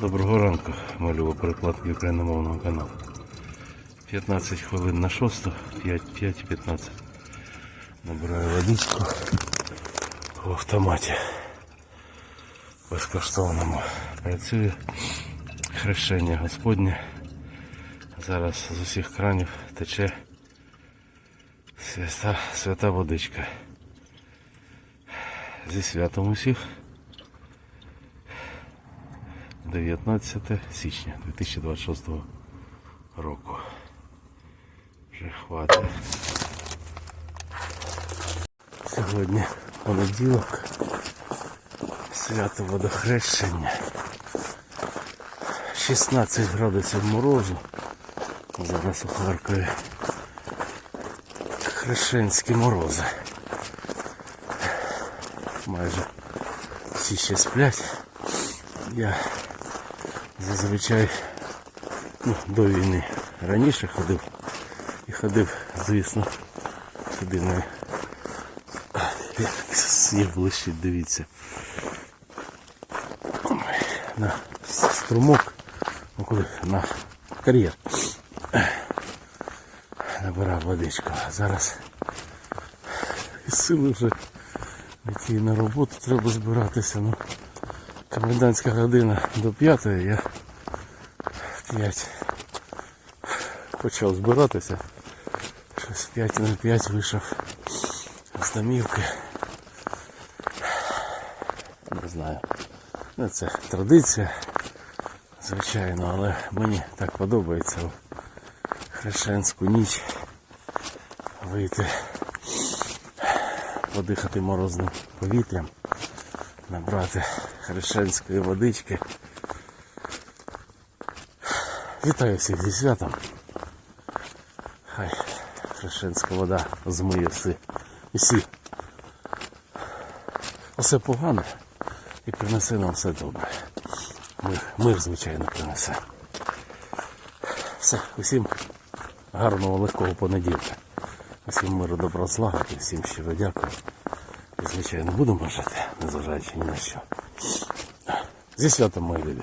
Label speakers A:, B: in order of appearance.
A: Доброго ранку, малюва перекладки україномовного каналу. 15 хвилин на 6, 5, 5 15. Набираю водичку в автоматі. Безкоштовному. Працює хрещення Господнє. Зараз з усіх кранів тече свята, свята водичка. Зі святом усіх. 19 січня 2026 року. Вже хватить. Сьогодні понеділок. Свято водохрещення. 16 градусів морозу. Зараз у Харкові. Хрещенські морози. Майже всі ще сплять. Я зазвичай ну, до війни раніше ходив і ходив, звісно, тобі не як сніг дивіться. На струмок, ну куди, на кар'єр. Набирав водичку. А зараз і сили вже йти на роботу треба збиратися. Ну, комендантська година до п'ятої, я в п'ять почав збиратися. Щось 5 на 5 вийшов з домівки. Не знаю. Ну, це традиція, звичайно, але мені так подобається в хрещенську ніч вийти, подихати морозним повітрям набрати хрещенської водички. Вітаю всіх зі святом. Хай хрещенська вода змиє всі. Усі. Усе погане і принесе нам все добре. Мир, мир звичайно, принесе. Все, усім гарного легкого понеділка. Усім миру добра злагоди, всім щиро дякую. Звичайно, будемо бажати, незважаючи ні на що. Зі святом, мої любі.